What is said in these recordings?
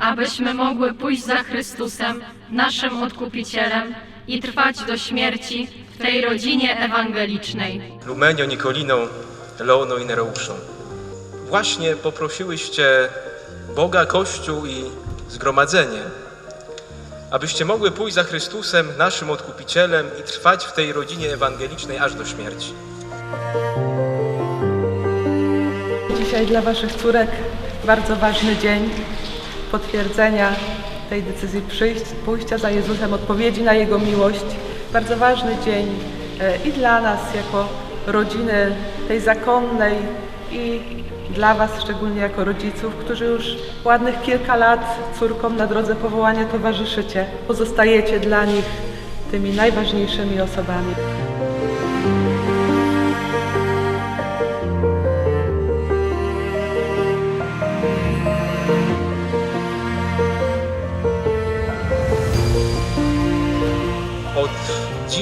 abyśmy mogły pójść za Chrystusem, naszym Odkupicielem i trwać do śmierci w tej rodzinie ewangelicznej. Lumenio, Nikolino, Leono i Nereuszą. Właśnie poprosiłyście Boga, Kościół i zgromadzenie, abyście mogły pójść za Chrystusem, naszym Odkupicielem i trwać w tej rodzinie ewangelicznej aż do śmierci. Dzisiaj dla Waszych córek bardzo ważny dzień potwierdzenia tej decyzji przyjść, pójścia za Jezusem, odpowiedzi na Jego miłość. Bardzo ważny dzień e, i dla nas jako rodziny tej zakonnej i dla Was szczególnie jako rodziców, którzy już ładnych kilka lat córkom na drodze powołania towarzyszycie. Pozostajecie dla nich tymi najważniejszymi osobami.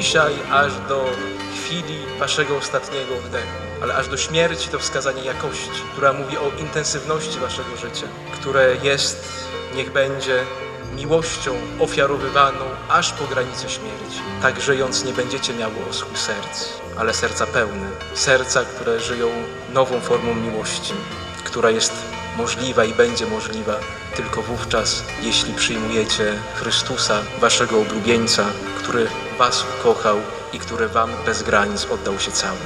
Dzisiaj aż do chwili Waszego ostatniego oddechu, ale aż do śmierci to wskazanie jakości, która mówi o intensywności Waszego życia, które jest, niech będzie miłością ofiarowywaną aż po granicę śmierci. Tak żyjąc nie będziecie miały oschłu serc, ale serca pełne. Serca, które żyją nową formą miłości, która jest możliwa i będzie możliwa tylko wówczas, jeśli przyjmujecie Chrystusa, waszego oblubieńca, który was ukochał i który wam bez granic oddał się cały.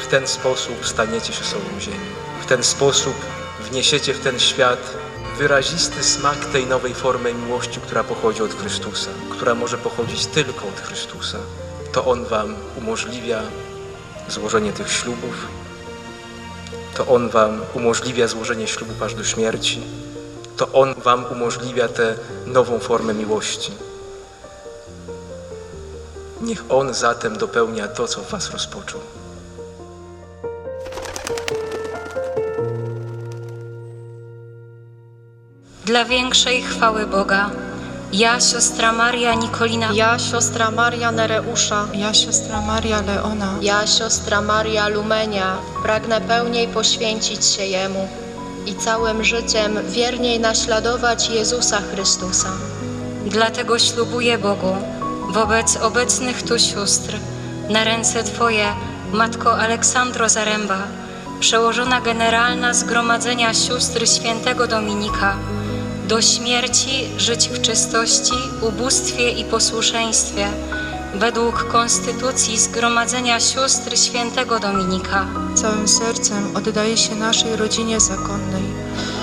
W ten sposób staniecie się solą ziemi. W ten sposób wniesiecie w ten świat wyrazisty smak tej nowej formy miłości, która pochodzi od Chrystusa, która może pochodzić tylko od Chrystusa. To On wam umożliwia złożenie tych ślubów, to On Wam umożliwia złożenie ślubów aż do śmierci, to On Wam umożliwia tę nową formę miłości. Niech On zatem dopełnia to, co w Was rozpoczął. Dla większej chwały Boga, ja, siostra Maria Nikolina, Ja, siostra Maria Nereusza, Ja, siostra Maria Leona, ja, siostra Maria Lumenia, pragnę pełniej poświęcić się Jemu i całym życiem wierniej naśladować Jezusa Chrystusa. dlatego ślubuję Bogu wobec obecnych tu sióstr, na ręce Twoje, Matko Aleksandro Zaręba, przełożona generalna Zgromadzenia Sióstr Świętego Dominika, do śmierci żyć w czystości, ubóstwie i posłuszeństwie, według Konstytucji Zgromadzenia Sióstr Świętego Dominika. całym sercem oddaję się naszej rodzinie zakonnej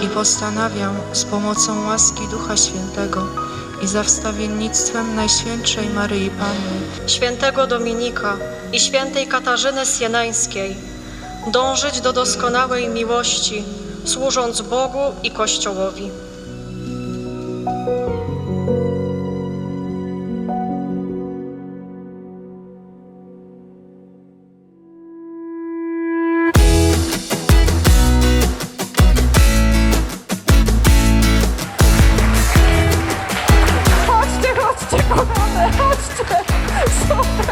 i postanawiam z pomocą łaski Ducha Świętego i za wstawiennictwem Najświętszej Maryi Panny Świętego Dominika i świętej Katarzyny Sieneńskiej dążyć do doskonałej miłości, służąc Bogu i Kościołowi. touched it.